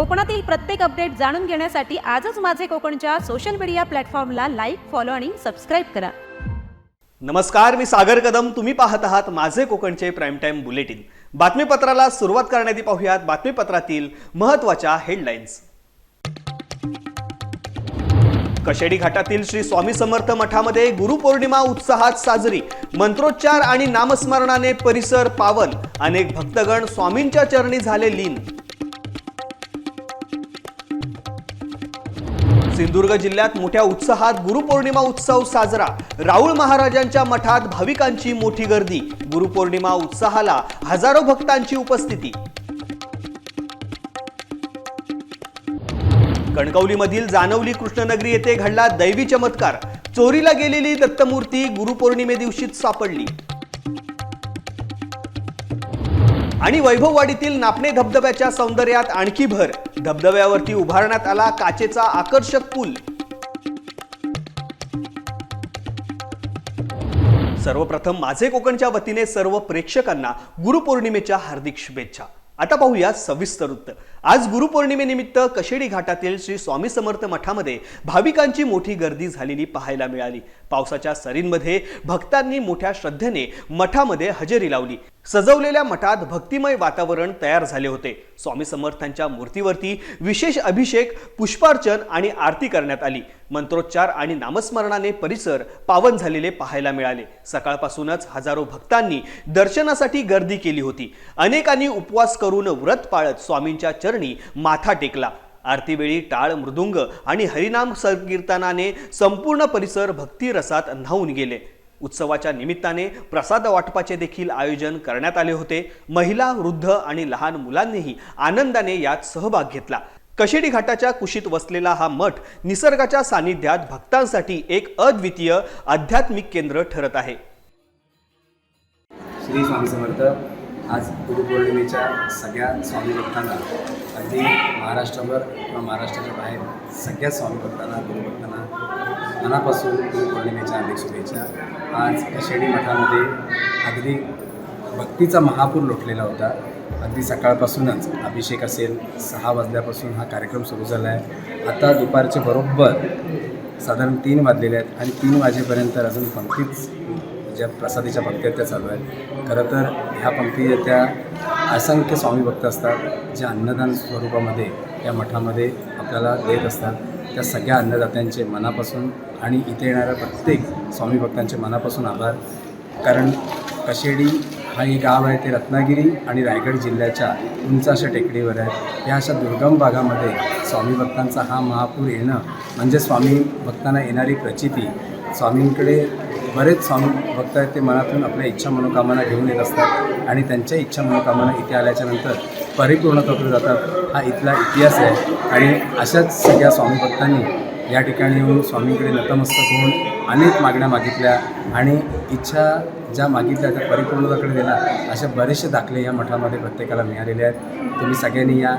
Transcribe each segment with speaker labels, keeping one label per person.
Speaker 1: कोकणातील प्रत्येक अपडेट जाणून घेण्यासाठी आजच माझे कोकणच्या सोशल मीडिया प्लॅटफॉर्मला लाईक फॉलो आणि सबस्क्राईब करा.
Speaker 2: नमस्कार मी सागर कदम. तुम्ही पाहत आहात माझे कोकणचे प्राईम टाइम बुलेटिन बातमीपत्राला सुरुवात करण्याआधी पाहूयात बातमीपत्रातील महत्त्वाच्या हेडलाईन्स कशेडी घाटातील श्री स्वामी समर्थ मठामध्ये गुरुपौर्णिमा उत्साहात साजरी. मंत्रोच्चार आणि नामस्मरणाने परिसर पावन. अनेक भक्तगण स्वामींच्या चरणी झाले लीन. सिंधुदुर्ग जिल्ह्यात मोठ्या उत्साहात गुरुपौर्णिमा उत्सव साजरा. राऊळ महाराजांच्या मठात भाविकांची मोठी गर्दी. गुरुपौर्णिमा उत्साहाला हजारो भक्तांची उपस्थिती. कणकवलीमधील जानवली कृष्णनगरी येथे घडला दैवी चमत्कार. चोरीला गेलेली दत्तमूर्ती गुरुपौर्णिमे दिवशीच सापडली. आणि वैभववाडीतील नापणे धबधब्याच्या सौंदर्यात आणखी भर. धबधब्यावरती उभारण्यात आला काचेचा आकर्षक पूल. सर्वप्रथम माझे कोकणच्या वतीने सर्व प्रेक्षकांना गुरुपौर्णिमेच्या हार्दिक शुभेच्छा. आता पाहूया सविस्तर वृत्त आज गुरुपौर्णिमेनिमित्त कशेडी घाटातील श्री स्वामी समर्थ मठामध्ये भाविकांची मोठी गर्दी झालेली पाहायला मिळाली. पावसाच्या सरींमध्ये भक्तांनी मोठ्या श्रद्धेने मठामध्ये हजेरी लावली. सजवलेल्या मठात भक्तिमय वातावरण तयार झाले होते. स्वामी समर्थांच्या मूर्तीवरती विशेष अभिषेक पुष्पार्चन आणि आरती करण्यात आली. मंत्रोच्चार आणि नामस्मरणाने परिसर पावन झालेले पाहायला मिळाले. सकाळपासूनच हजारो भक्तांनी दर्शनासाठी गर्दी केली होती. अनेकांनी उपवास करून व्रत पाळत स्वामींच्या चरणी माथा टेकला. आरतीवेळी टाळ मृदुंग आणि हरिनाम संकीर्तनाने संपूर्ण परिसर भक्तिरसात न्हावून गेले. उत्सवाच्या निमित्ताने प्रसाद वाटपाचे देखील आयोजन करण्यात आले होते. महिला वृद्ध आणि लहान मुलांनीही आनंदाने यात सहभाग घेतला. कशेडी घाटाच्या कुशीत वसलेला हा मठ निसर्गाच्या सानिध्यात भक्तांसाठी एक अद्वितीय आध्यात्मिक केंद्र ठरत आहे.
Speaker 3: श्री स्वामी समर्थ आज गुरुपौर्णिमेच्या सगळ्या स्वामी भक्तांना अगदी महाराष्ट्रभर किंवा महाराष्ट्राच्या बाहेर सगळ्या स्वामी भक्तांना गुरुभक्तांना मनापासून गुरुपौर्णिमेच्या अनेक शुभेच्छा. आज कशेडी मठामध्ये अगदी भक्तीचा महापूर लोटलेला होता. अगदी सकाळपासूनच अभिषेक असेल सहा वाजल्यापासून हा कार्यक्रम सुरू झाला आहे आता दुपारचे बरोबर साधारण तीन वाजलेले आहेत आणि तीन वाजेपर्यंत अजून पंक्तीच ज्या प्रसादीच्या पंक्ती आहेत त्या चालू आहेत. खरं तर ह्या पंक्ती त्या असंख्य स्वामी भक्त असतात जे अन्नदान स्वरूपामध्ये या मठामध्ये आपल्याला देत असतात. त्या सगळ्या अन्नदात्यांचे मनापासून आणि इथे येणाऱ्या प्रत्येक स्वामी भक्तांचे मनापासून आभार. कारण कशेडी हा एक गाव आहे ते रत्नागिरी आणि रायगड जिल्ह्याच्या उंच अशा टेकडीवर आहे. या अशा दुर्गम भागामध्ये स्वामी भक्तांचा हा महापूर येणं म्हणजे स्वामी भक्तांना येणारी प्रचिती स्वामींकडे बरेच स्वामी भक्त आहेत ते मनातून आपल्या इच्छा मनोकामना घेऊन येत असतात आणि त्यांच्या इच्छा मनोकामना इथे आल्याच्यानंतर परिपूर्ण करून जातात. हा इथला इतिहास आहे आणि अशाच सगळ्या स्वामी भक्तांनी या ठिकाणी येऊन स्वामींकडे नतमस्तक होऊन अनेक मागण्या मागितल्या आणि इच्छा ज्या मागितल्या त्या परिपूर्णताकडे दिला अशा बरेचसे दाखले या मठामध्ये प्रत्येकाला मिळालेले आहेत. तुम्ही सगळ्यांनी या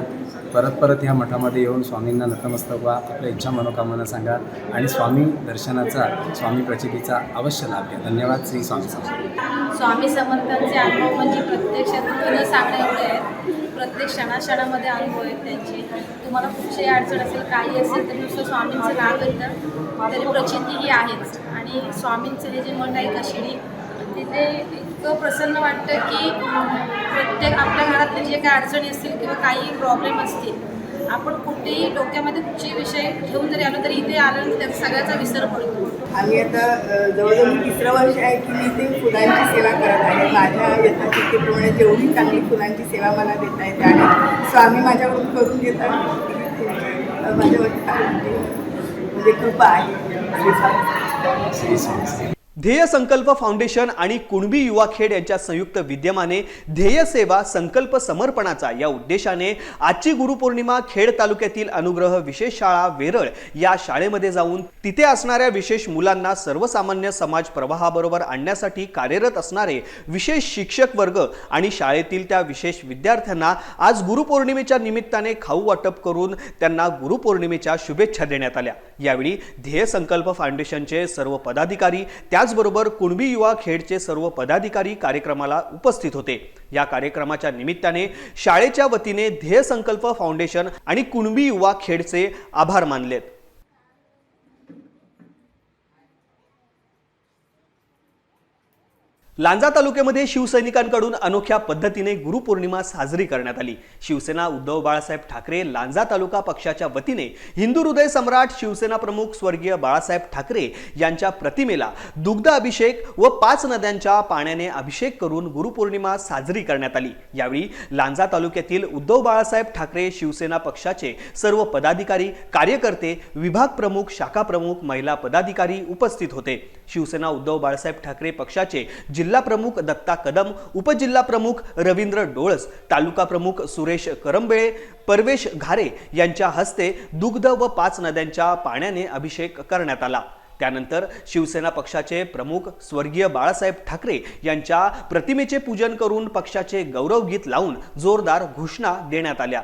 Speaker 3: परत परत ह्या मठामध्ये येऊन स्वामींना नतमस्तक व्हा आपल्या इच्छा मनोकामना सांगा आणि स्वामी दर्शनाचा स्वामी प्रचितीचा अवश्य लाभ घ्या. धन्यवाद. श्री स्वामी समर्थ.
Speaker 4: स्वामी समर्थांचे अनुभव म्हणजे प्रत्यक्षात सांगण्या एवढे आहेत प्रत्येक क्षणाक्षणामध्ये अनुभव आहेत त्यांचे. तुम्हाला कुठची अडचण असेल काही असेल तर नुसतं स्वामींचं नाव येतं तरी प्रचिती ही आहेच. आणि स्वामींचं हे जे मन आहे कशिडी तिथे इतकं प्रसन्न वाटतं की प्रत्येक आपल्या घरातले जे काही अडचणी असतील किंवा काही प्रॉब्लेम असतील आपण कुठेही डोक्यामध्ये कुठचे विषय घेऊन जरी आलो तरी इथे आल्यानंतर त्याचा सगळ्याचा विसर पडतो.
Speaker 5: आम्ही आता जवळजवळ मी तिसरं वर्ष आहे की मी ते फुलांची सेवा करत आहे. माझ्या यथाशक्तीप्रमाणे जेवढी चांगली फुलांची सेवा मला देता येते आणि स्वामी माझ्याकडून करून घेतात म्हणजे म्हणजे कृपा आहे.
Speaker 2: ध्येय संकल्प फाउंडेशन आणि कुणबी युवा खेड यांच्या संयुक्त विद्यमाने ध्येय सेवा संकल्प समर्पणाचा या उद्देशाने आजची गुरुपौर्णिमा खेड तालुक्यातील अनुग्रह विशेष शाळा वेरळ या शाळेमध्ये जाऊन तिथे असणाऱ्या विशेष मुलांना सर्वसामान्य समाज प्रवाहाबरोबर आणण्यासाठी कार्यरत असणारे विशेष शिक्षक वर्ग आणि शाळेतील त्या विशेष विद्यार्थ्यांना आज गुरुपौर्णिमेच्या निमित्ताने खाऊ वाटप करून त्यांना गुरुपौर्णिमेच्या शुभेच्छा देण्यात आल्या. यावेळी ध्येय संकल्प फाउंडेशनचे सर्व पदाधिकारी त्या त्याचबरोबर कुणबी युवा खेडचे सर्व पदाधिकारी कार्यक्रमाला उपस्थित होते. या कार्यक्रमाच्या निमित्ताने शाळेच्या वतीने ध्येय संकल्प फाउंडेशन आणि कुणबी युवा खेडचे आभार मानलेत. लांजा तालुक्यामध्ये शिवसैनिकांकडून अनोख्या पद्धतीने गुरुपौर्णिमा साजरी करण्यात आली. शिवसेना उद्धव बाळासाहेब ठाकरे लांजा तालुका पक्षाच्या वतीने हिंदू हृदय सम्राट शिवसेना प्रमुख स्वर्गीय बाळासाहेब ठाकरे यांच्या प्रतिमेला दुग्ध अभिषेक व पाच नद्यांच्या पाण्याने अभिषेक करून गुरुपौर्णिमा साजरी करण्यात आली. यावेळी लांजा तालुक्यातील उद्धव बाळासाहेब ठाकरे शिवसेना पक्षाचे सर्व पदाधिकारी कार्यकर्ते विभाग प्रमुख शाखा प्रमुख महिला पदाधिकारी उपस्थित होते. शिवसेना उद्धव बाळासाहेब ठाकरे पक्षाचे जिल्हा प्रमुख दत्ता कदम उपजिल्हा प्रमुख रवींद्र डोळस तालुका प्रमुख सुरेश करंबेळे परवेश घारे यांच्या हस्ते दुग्ध व पाच नद्यांच्या पाण्याने अभिषेक करण्यात आला. त्यानंतर शिवसेना पक्षाचे प्रमुख स्वर्गीय बाळासाहेब ठाकरे यांच्या प्रतिमेचे पूजन करून पक्षाचे गौरवगीत लावून जोरदार घोषणा देण्यात आल्या.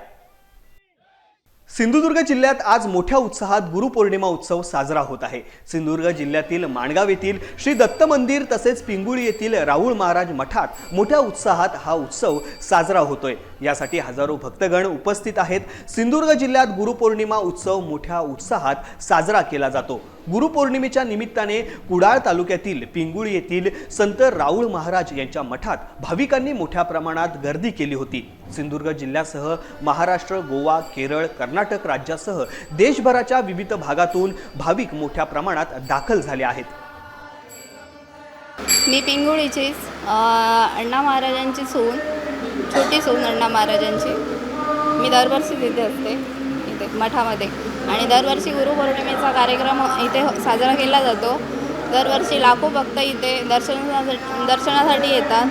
Speaker 2: सिंधुदुर्ग जिल्ह्यात आज मोठ्या उत्साहात गुरुपौर्णिमा उत्सव साजरा होत आहे. सिंधुदुर्ग जिल्ह्यातील माणगाव येथील श्री दत्त मंदिर तसेच पिंगुळी येथील राहुळ महाराज मठात मोठ्या उत्साहात हा उत्सव साजरा होतोय. यासाठी हजारो भक्तगण उपस्थित आहेत. सिंधुदुर्ग जिल्ह्यात गुरुपौर्णिमा उत्सव मोठ्या उत्साहात साजरा केला जातो. गुरुपौर्णिमेच्या निमित्ताने कुडाळ तालुक्यातील पिंगुळी येथील संत राऊळ महाराज यांच्या मठात भाविकांनी मोठ्या प्रमाणात गर्दी केली होती. सिंधुदुर्ग जिल्ह्यासह महाराष्ट्र गोवा केरळ कर्नाटक राज्यासह देशभराच्या विविध भागातून भाविक मोठ्या प्रमाणात दाखल झाले आहेत.
Speaker 6: मी पिंगुळीचीच अण्णा महाराजांची सून छोटी सून अण्णा महाराजांची. मी दरवर्षी तिथे असते इथे मठामध्ये. आणि दरवर्षी गुरुपौर्णिमेचा कार्यक्रम इथे साजरा केला जातो. दरवर्षी लाखो भक्त इथे दर्शनासाठी दर्शनासाठी येतात.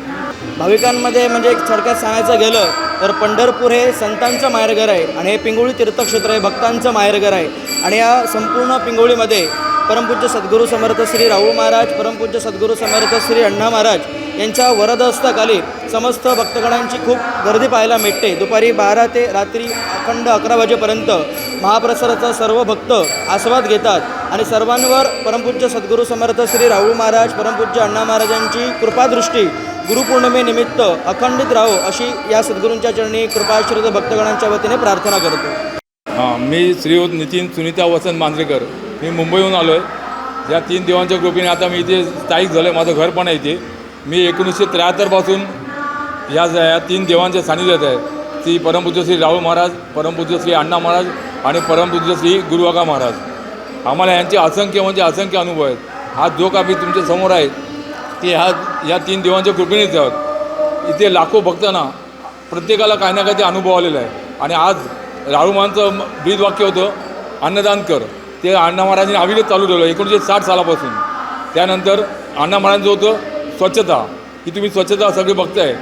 Speaker 7: भाविकांमध्ये म्हणजे एक थोडक्यात सांगायचं गेलं तर पंढरपूर हे संतांचं माहेरघर आहे आणि हे पिंगोळी तीर्थक्षेत्र हे भक्तांचं माहेरघर आहे. आणि या संपूर्ण पिंगोळीमध्ये परमपूज्य सद्गुरू समर्थ श्री राहू महाराज परमपूज्य सद्गुरू समर्थ श्री अण्णा महाराज यांच्या वरदहस्ताखाली समस्त भक्तगणांची खूप गर्दी पाहायला मिळते. दुपारी बारा ते रात्री अखंड अकरा वाजेपर्यंत महाप्रसादाचा सर्व भक्त आस्वाद घेतात आणि सर्वांवर परमपूज्य सद्गुरू समर्थ श्री राहू महाराज परमपूज्य अण्णा महाराजांची कृपादृष्टी गुरुपौर्णिमेनिमित्त अखंडित राहो अशी या सद्गुरूंच्या चरणी कृपाश्रित भक्तगणांच्या वतीने प्रार्थना करतो.
Speaker 8: हां मी श्रीयुत नितीन सुनीता वसंत मांजरेकर. मी मुंबईहून आलो आहे. या तीन देवांच्या कृपेने आता मी इथे स्थायिक झालो आहे माझं घर पण आहे इथे. मी एकोणीसशे त्र्याहत्तरपासून या या तीन देवांच्या सानिध्यात आहे. श्री परमपूज्य श्री राहुल महाराज परमपूज्य श्री अण्णा महाराज आणि परमपूज्य श्री गुरुवाका महाराज. आम्हाला यांचे असंख्य म्हणजे असंख्य अनुभव आहेत. हा जो का मी तुमच्यासमोर आहे ते ह्या या तीन देवांच्या कृपेनेच आहोत. इथे लाखो भक्तांना प्रत्येकाला काही ना काही ते अनुभव आलेला आहे. आणि आज राहुमानचं ब्रीद वाक्य होतं अन्नदान कर. ते अण्णा महाराजांनी अविरत चालू ठेवलं एकोणीसशे साठ सालापासून. त्यानंतर अण्णा महाराजांचं होतं स्वच्छता. की तुम्ही स्वच्छता सगळे बघताय.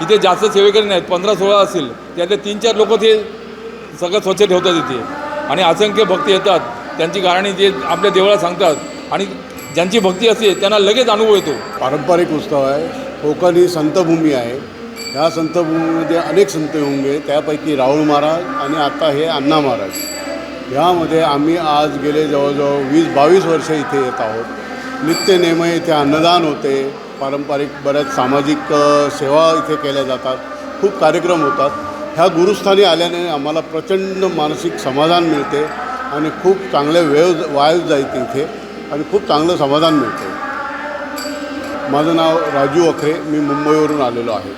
Speaker 8: इथे जास्त सेवेकरी नाहीत पंधरा सोळा असतील. त्यातले तीन चार लोक ते सगळं स्वच्छ ठेवतात इथे. आणि असंख्य भक्त येतात. त्यांची गाणी जे आपल्या देवळात सांगतात. आणि ज्यांची भक्ती असते त्यांना लगेच अनुभव येतो.
Speaker 9: पारंपरिक उत्सव आहे. कोकण ही संतभूमी आहे. ह्या संतभूमीमध्ये अनेक संत होऊन गेले. त्यापैकी राहुल महाराज आणि आता हे अण्णा महाराज. ह्यामध्ये आम्ही आज गेले जवळजवळ वीस बावीस वर्ष इथे येत आहोत. नित्य नेम इथे अन्नदान होते. पारंपरिक बऱ्याच सामाजिक सेवा इथे केल्या जातात. खूप कार्यक्रम होतात. ह्या गुरुस्थानी आल्याने आम्हाला प्रचंड मानसिक समाधान मिळते आणि खूप चांगले वेळ वायू जायते इथे आणि खूप चांगलं समाधान मिळते. माझं नाव राजू अखरे. मी मुंबईवरून आलेलो आहे.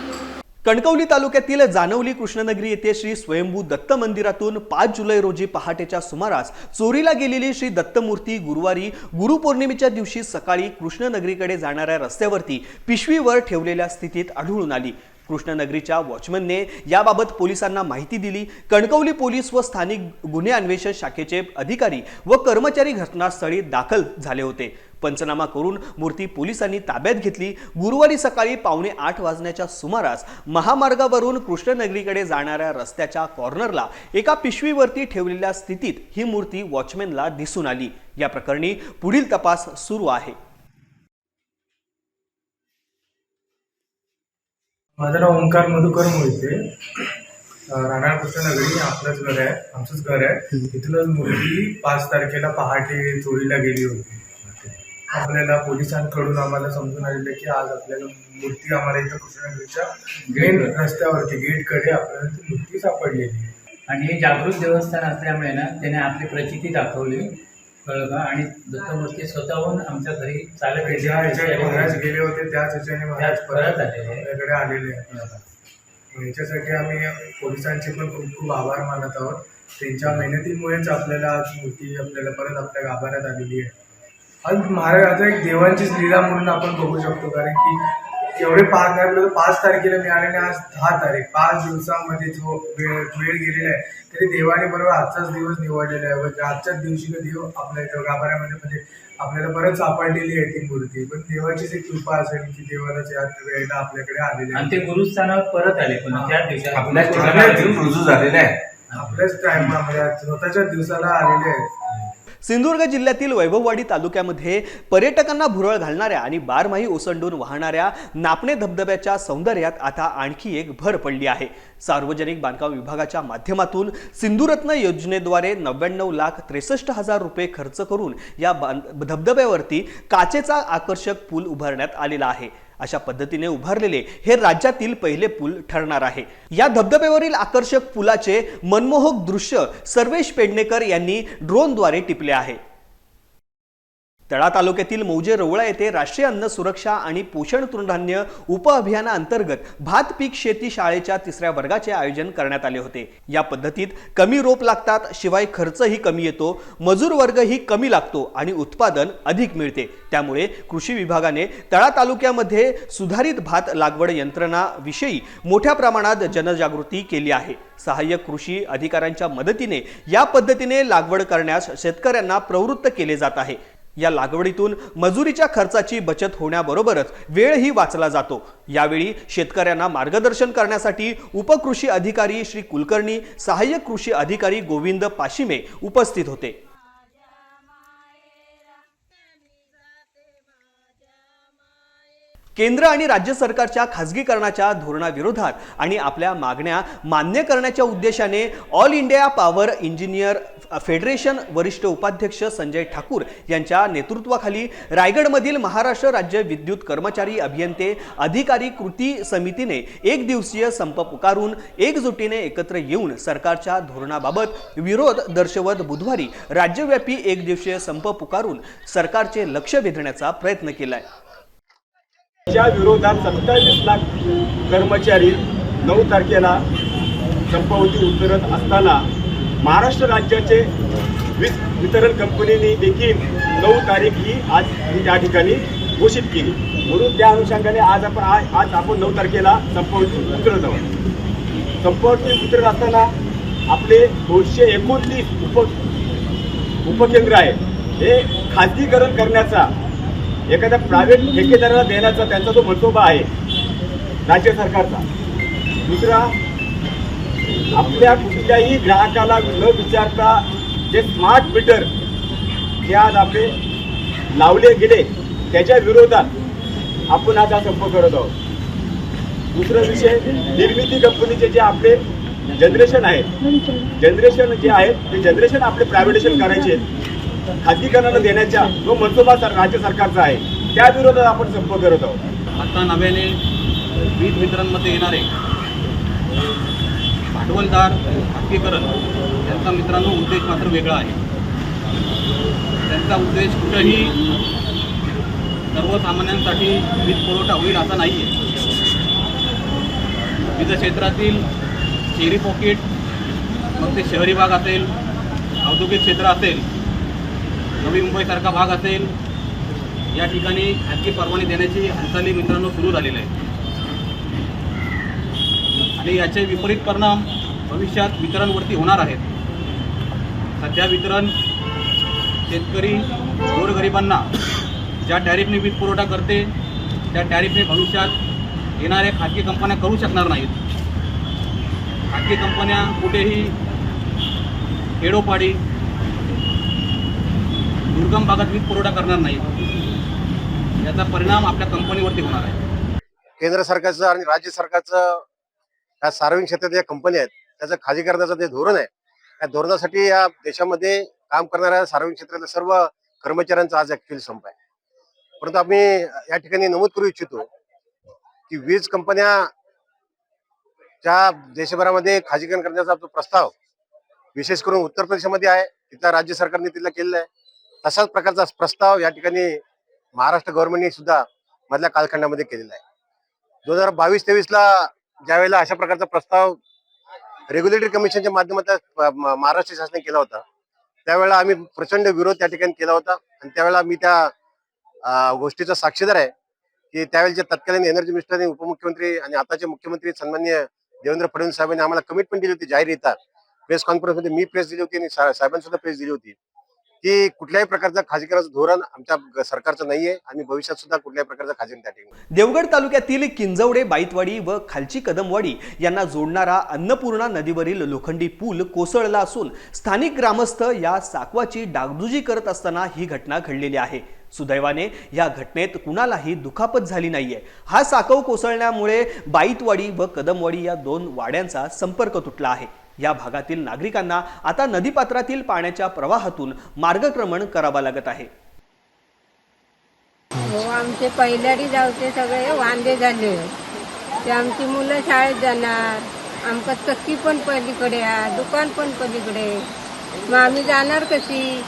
Speaker 2: कणकवली तालुक्यातील जानवली कृष्णनगरी येथे श्री स्वयंभू दत्त मंदिरातून पाच जुलै रोजी पहाटेच्या सुमारास चोरीला गेलेली श्री दत्तमूर्ती गुरुवारी गुरुपौर्णिमेच्या दिवशी सकाळी कृष्णनगरीकडे जाणाऱ्या रस्त्यावरती पिशवीवर ठेवलेल्या स्थितीत आढळून आली. कृष्णनगरीच्या वॉचमनने याबाबत पोलिसांना माहिती दिली. कणकवली पोलीस व स्थानिक गुन्हे अन्वेषण शाखेचे अधिकारी व कर्मचारी घटनास्थळी दाखल झाले होते. पंचनामा करून मूर्ती पोलिसांनी ताब्यात घेतली. गुरुवारी सकाळी पावणे आठ वाजण्याच्या सुमारास महामार्गावरून कृष्णनगरीकडे जाणाऱ्या रस्त्याच्या कॉर्नरला एका पिशवीवरती ठेवलेल्या स्थितीत ही मूर्ती वॉचमॅनला दिसून आली. या प्रकरणी पुढील तपास सुरू आहे.
Speaker 10: माझं नाव ओंकार मधुकर मोहिते. राणा राहणार कृष्णनगरी आपलंच घर आहे आमचंच घर आहे. तिथूनच मुलगी पाच तारखेला पहाटे चोरीला गेली होती. आपल्याला पोलिसांकडून आम्हाला समजून आलेलं की आज आपल्याला मूर्ती आम्हाला इथं कृष्णनगरीच्या गेट रस्त्यावरती गेटकडे आपल्याला ती मूर्ती सापडलेली
Speaker 11: आणि हे जागृत देवस्थान असल्यामुळे ना त्याने आपली प्रचिती दाखवली. कळलं का आणि दत्तमूर्ती स्वतःहून आमच्या घरी चालत
Speaker 10: ते ज्या महाराज गेले होते त्याच ह्याच्याने महाराज
Speaker 11: त्याच परत आलेले.
Speaker 10: आपल्याकडे आलेले मग याच्यासाठी आम्ही पोलिसांचे पण खूप खूप आभार मानत आहोत. त्यांच्या मेहनतीमुळेच आपल्याला आज मूर्ती आपल्याला परत आपल्या गाभाऱ्यात आलेली आहे. आज महाराज आता एक देवांचीच लीला म्हणून आपण बघू शकतो कारण की एवढे पाच आपल्याला पाच तारखेला मिळाले आणि आज दहा तारीख. पाच दिवसामध्ये जो वेळ वेळ गेलेला आहे तरी देवाने बरोबर आजचाच दिवस निवडलेला आहे. व आजच्याच दिवशी देव आपल्या इथं गाभाऱ्यामध्ये म्हणजे आपल्याला परत सापडलेली आहे ती मूर्ती. पण देवाचीच एक कृपा असेल की देवाला त्या वेळेला आपल्याकडे आलेली
Speaker 11: आणि
Speaker 10: आहे
Speaker 11: ते गुरुस्थानावर परत आले पण त्या दिवशी
Speaker 10: आपल्याच ठिकाणी रुजू झालेले आहे. आपल्याच टाइममध्ये स्वतःच्या दिवसाला आलेले आहेत.
Speaker 2: सिंधुदुर्ग जिल्ह्यातील वैभववाडी तालुक्यामध्ये पर्यटकांना भुरळ घालणाऱ्या आणि बारमाही ओसंडून वाहणाऱ्या नापणे धबधब्याच्या सौंदर्यात आता आणखी एक भर पडली आहे. सार्वजनिक बांधकाम विभागाच्या माध्यमातून सिंधुरत्न योजनेद्वारे नव्याण्णव लाख त्रेसष्ट हजार रुपये खर्च करून या बांध- धबधब्यावरती काचेचा आकर्षक पूल उभारण्यात आलेला आहे. अशा पद्धतीने उभारलेले हे राज्यातील पहिले पूल ठरणार आहे. या धबधब्यावरील आकर्षक पुलाचे मनमोहक दृश्य सर्वेश पेडणेकर यांनी ड्रोनद्वारे टिपले आहे. तळा तालुक्यातील मौजे रवळा येथे राष्ट्रीय अन्न सुरक्षा आणि पोषण तृणधान्य उपअभियानाअंतर्गत भात पीक शेती शाळेच्या तिसऱ्या वर्गाचे आयोजन करण्यात आले होते. या पद्धतीत कमी रोप लागतात शिवाय खर्चही कमी येतो मजूर वर्गही कमी लागतो आणि उत्पादन अधिक मिळते. त्यामुळे कृषी विभागाने तळा तालुक्यामध्ये सुधारित भात लागवड यंत्रणाविषयी मोठ्या प्रमाणात जनजागृती केली आहे. सहाय्यक कृषी अधिकाऱ्यांच्या मदतीने या पद्धतीने लागवड करण्यास शेतकऱ्यांना प्रवृत्त केले जात आहे. या लागवडीतून मजुरीच्या खर्चाची बचत होण्याबरोबरच वेळही वाचला जातो. यावेळी शेतकऱ्यांना मार्गदर्शन करण्यासाठी उपकृषी अधिकारी श्री कुलकर्णी सहाय्यक कृषी अधिकारी गोविंद पाशिमे उपस्थित होते. केंद्र आणि राज्य सरकारच्या खासगीकरणाच्या धोरणाविरोधात आणि आपल्या मागण्या मान्य करण्याच्या उद्देशाने all India power engineer federation वरिष्ठ उपाध्यक्ष संजय ठाकूर यांच्या नेतृत्वाखाली रायगडमधील महाराष्ट्र राज्य विद्युत कर्मचारी अभियंते अधिकारी कृती समितीने एक दिवसीय संप पुकारून एकजुटीने एकत्र येऊन सरकारच्या धोरणाबाबत विरोध दर्शवत बुधवारी राज्यव्यापी एक दिवसीय संप पुकारून सरकारचे लक्ष वेधण्याचा प्रयत्न केलाय.
Speaker 12: च्या विरोधात सत्तावीस लाख कर्मचारी नऊ तारखेला संपावती उतरत असताना महाराष्ट्र राज्याचे वीज वितरण कंपनीने देखील नऊ तारीख ही आज या ठिकाणी घोषित केली. म्हणून त्या अनुषंगाने आज आपण आज आज आपण नऊ तारखेला संपावती उतरत आहोत. संपावती उतरत असताना आपले दोनशे एकोणतीस उप उपकेंद्र आहे हे खाजगीकरण करण्याचा एखाद्या प्रायव्हेट ठेकेदाराला देण्याचा त्यांचा जो मनसोबा आहे राज्य सरकारचा. दुसरा आपल्या कुठल्याही ग्राहकाला न विचारता जे स्मार्ट मीटर जे आज आपले लावले गेले त्याच्या विरोधात आपण आज हा संप करत आहोत. दुसरा विषय निर्मिती कंपनीचे जे आपले जनरेशन आहेत जनरेशन जे आहेत ते जनरेशन आपले प्रायव्हेटेशन करायचे खाजगीकरणाला देण्याच्या जो मनसोबा सर राज्य सरकारचा आहे त्या विरोधात आपण संप करत आहोत.
Speaker 7: आता नव्याने वीज वितरणमध्ये येणारे भांडवलदार खाजगीकरण यांचा मित्रांनो उद्देश मात्र वेगळा आहे. त्यांचा उद्देश कुठंही सर्वसामान्यांसाठी वीज पुरवठा होईल असा नाही आहे वीज क्षेत्रातील शेरी पॉकेट मग ते शहरी भाग असेल औद्योगिक क्षेत्र असेल नवी मुंबईसारखा भाग असेल. या ठिकाणी खाजगी परवाने देण्याची हालचाली मित्रांनो सुरू झालेली आहे. आणि याचे विपरीत परिणाम भविष्यात वितरणवरती होणार आहेत. सध्या वितरण शेतकरी गोरगरिबांना ज्या टॅरिफने वीज पुरवठा करते त्या टॅरिफने भविष्यात येणाऱ्या खाजगी कंपन्या करू शकणार नाहीत. खाजगी कंपन्या कुठेही खेडोपाडी दुर्गम भागात वीज पुरवठा करणार नाही. याचा परिणाम आपल्या कंपनीवरती होणार आहे.
Speaker 13: केंद्र सरकारचं आणि राज्य सरकारचं या सार्वजनिक क्षेत्रात ज्या कंपन्या आहेत त्याचं खाजगीकरणाचं जे धोरण आहे या धोरणासाठी या देशामध्ये काम करणाऱ्या सार्वजनिक क्षेत्रातल्या सर्व कर्मचाऱ्यांचा आज ऍक्च्युअली संप आहे. परंतु आम्ही या ठिकाणी नमूद करू इच्छितो की वीज कंपन्या ज्या देशभरामध्ये खाजगीकरण करण्याचा प्रस्ताव विशेष करून उत्तर प्रदेशमध्ये आहे तिथला राज्य सरकारने तिथला केलेला आहे. तसाच प्रकारचा प्रस्ताव या ठिकाणी महाराष्ट्र गव्हर्नमेंटने सुद्धा मधल्या कालखंडामध्ये केलेला आहे. दोन हजार बावीस तेवीस ला ज्यावेळेला अशा प्रकारचा प्रस्ताव रेग्युलेटरी कमिशनच्या माध्यमातून महाराष्ट्र शासनाने केला होता त्यावेळेला आम्ही प्रचंड विरोध त्या ठिकाणी केला होता आणि त्यावेळेला मी त्या गोष्टीचा साक्षीदार आहे की त्यावेळेचे तत्कालीन एनर्जी मिनिस्टर आणि उपमुख्यमंत्री आणि आताचे मुख्यमंत्री सन्मान्य देवेंद्र फडणवीस साहेबांनी आम्हाला कमिटमेंट दिली होती जाहीर येतात प्रेस कॉन्फरन्समध्ये मी प्रेस दिली होती आणि साहेबांनी सुद्धा प्रेस दिली होती. की कुठल्याही प्रकारचं खाजगीकरणाचं धोरण आमच्या सरकारचं सरकारचं नाहीये. आणि भविष्यात सुद्धा कुठल्याही प्रकारचं खाजगी त्या ठिकाणी
Speaker 2: देवगड तालुक्यातील किंजवडे बाईतवाडी व खालची कदमवाडी यांना जोडणारा अन्नपूर्णा नदीवरील लोखंडी पूल कोसळला असून स्थानिक ग्रामस्थ या साकवाची डागडुजी करत असताना ही घटना घडलेली आहे. सुदैवाने या घटनेत कुणालाही दुखापत झाली नाहीये. हा साकव कोसळण्यामुळे बाईतवाडी व कदमवाडी या दोन वाड्यांचा संपर्क तुटला आहे. या भागातील नागरिकांना आता नदीपात्रातील पाण्याच्या प्रवाहातून मार्गक्रमण करावं लागत आहे.
Speaker 14: हो आमचे पहिल्याडी जावचे सगळे वांदे झाले. ते आमची मुलं शाळेत जाणार. आमका चक्की पण पलीकडे आ दुकान पण पलीकडे. मग आम्ही जाणार कशी?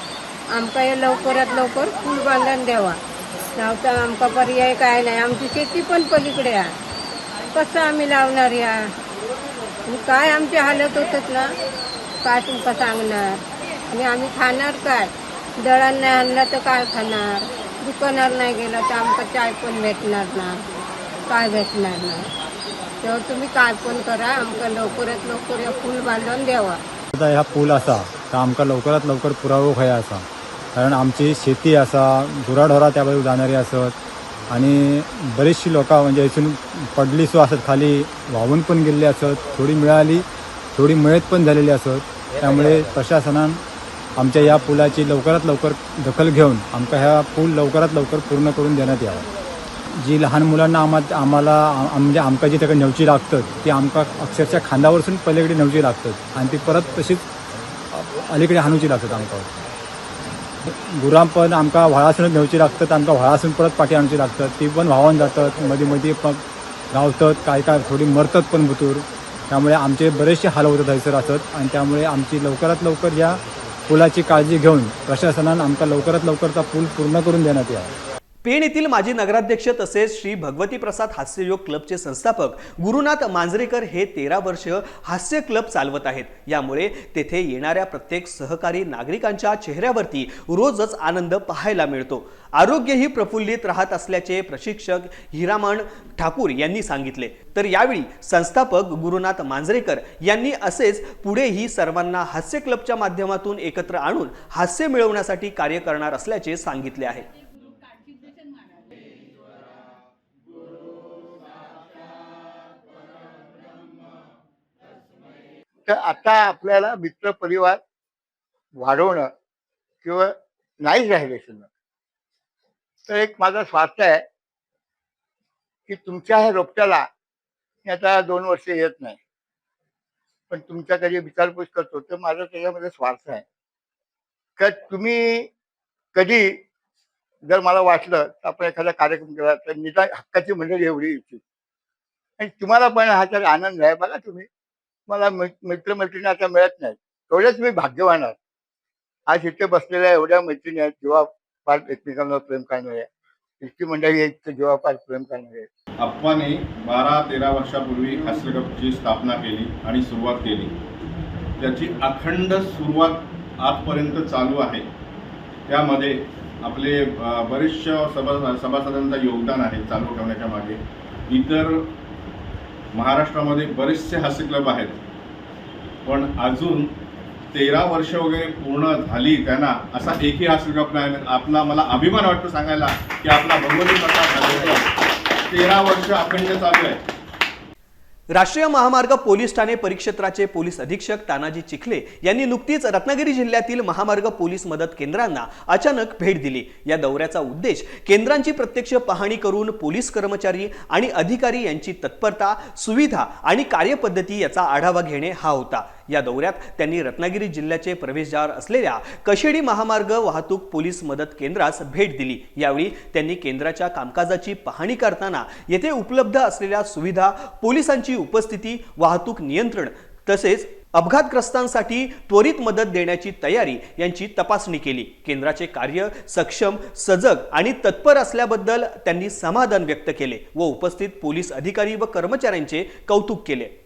Speaker 14: आमका हे लवकरात लवकर पूल बांधून द्यावा. नव्हता आमका पर्याय काय नाही. आमची शेती पण पलीकडे आहे कसं आम्ही लावणार या? आणि काय आमची हालत होतच ना? काय तुमका सांगणार? आणि आम्ही खाणार काय? दळण नाही आणलं तर काय खाणार? दुकानावर नाही गेलं तर आमका चाय पण भेटणार ना? काय भेटणार ना? तेव्हा तुम्ही काय पण करा आमका लवकरात लवकर हे पूल बांधून द्यावा.
Speaker 15: आता ह्या पूल असा तर आमकां लवकरात लवकर पुरावो खंय असा. कारण आमची शेती असा गुराढोरा त्या बाजू जाणारी असत. आणि बरीचशी लोकां म्हणजे इथून पडली सो असत खाली व्हांवून पण गेल्ली असत थोडी मिळाली थोडी मिळत पण झालेली असत. त्यामुळे प्रशासनान आमच्या या पुलाची लवकरात लवकर दखल घेऊन आमकां ह्या पूल लवकरात लवकर पूर्ण करून देण्यात यावा. जी लहान मुलांना आम्हा आम्हाला म्हणजे आमकां जी त्याकडे नवची लागतात ती आमकां अक्षरशः खांदावरसून पलीकडे नवची लागतात आणि ती परत तशीच अलीकडे हाणूची लागतात आमकां. गुरां पण आमकां व्हाळासूनच घेवची लागतात आमकां व्हाळासून परत पाटी आणची लागतात. ती पण व्हावन जातात मदीं मदीं पण गावतात काय काय थोडी मरतात पण भितूर त्यामुळे आमचे बरेचसे हाल होतात थंयसर असत आणि त्यामुळे आमची लवकरात लवकर या पुलाची काळजी घेऊन प्रशासनान आमकां लवकरात लवकर तो पूल पूर्ण करून देण्यात यावा.
Speaker 2: पेण येथील माजी नगराध्यक्ष तसेच श्री भगवती प्रसाद हास्ययोग क्लबचे संस्थापक गुरुनाथ मांजरेकर हे तेरा वर्ष हास्य क्लब चालवत आहेत. यामुळे तेथे येणाऱ्या प्रत्येक सहकारी नागरिकांच्या चेहऱ्यावरती रोजच आनंद पाहायला मिळतो. आरोग्यही प्रफुल्लित राहत असल्याचे प्रशिक्षक हिरामण ठाकूर यांनी सांगितले. तर यावेळी संस्थापक गुरुनाथ मांजरेकर यांनी असेच पुढेही सर्वांना हास्य क्लबच्या माध्यमातून एकत्र आणून हास्य मिळवण्यासाठी कार्य करणार असल्याचे सांगितले आहे.
Speaker 16: तर आता आपल्याला मित्र परिवार वाढवणं किंवा नाही राहिले शिल्लक तर एक माझा स्वार्थ आहे की तुमच्या ह्या रोपट्याला मी आता दोन वर्ष येत नाही. पण तुमच्या कधी विचारपूस करतो तर माझा त्याच्यामध्ये स्वार्थ आहे. का तुम्ही कधी जर मला वाटलं तर आपण एखादा कार्यक्रम केला तर निदान हक्काची मंडळी एवढी येतील. आणि तुम्हाला पण हा तर आनंद आहे बघा तुम्ही. मला मित्रमैत्रिणी आता मिळत नाही तेवढेच मी भाग्यवान आहे. आज इथे बसलेल्या एवढ्या मैत्रिणी आहेत जेव्हा फार एकमेकांवर प्रेम करणारे इतकी मंडळी आहेत तर जेव्हा फार प्रेम करणारे आहे
Speaker 17: अप्पाने बारा तेरा वर्षापूर्वी हास्य स्थापना केली आणि सुरुवात केली. त्याची अखंड सुरुवात आजपर्यंत चालू आहे. त्यामध्ये आपले बरेचशा सभा सभासदांचा योगदान आहे चालू ठेवण्याच्या मागे. इतर महाराष्ट्रामध्ये बरेचसे हास्य क्लब आहेत. पण अजून तेरा वर्ष वगैरे पूर्ण झाली त्यांना असा एकही हास्य क्लब नाही आपला मला अभिमान वाटतो सांगायला की आपला भगवती प्रकार हास्य तेरा वर्ष अखंड चालू आहे.
Speaker 2: राष्ट्रीय महामार्ग पोलीस ठाणे परिक्षेत्राचे पोलीस अधीक्षक तानाजी चिखले यांनी नुकतीच रत्नागिरी जिल्ह्यातील महामार्ग पोलीस मदत केंद्रांना अचानक भेट दिली. या दौऱ्याचा उद्देश केंद्रांची प्रत्यक्ष पाहणी करून पोलीस कर्मचारी आणि अधिकारी यांची तत्परता सुविधा आणि कार्यपद्धती याचा आढावा घेणे हा होता. या दौऱ्यात त्यांनी रत्नागिरी जिल्ह्याचे प्रवेशद्वार असलेल्या कशेडी महामार्ग वाहतूक पोलीस मदत केंद्रास भेट दिली. यावेळी त्यांनी केंद्राच्या कामकाजाची पाहणी करताना येथे उपलब्ध असलेल्या सुविधा पोलिसांची उपस्थिती वाहतूक नियंत्रण तसेच अपघातग्रस्तांसाठी त्वरित मदत देण्याची तयारी यांची तपासणी केली. केंद्राचे कार्य सक्षम सजग आणि तत्पर असल्याबद्दल त्यांनी समाधान व्यक्त केले व उपस्थित पोलीस अधिकारी व कर्मचाऱ्यांचे कौतुक केले.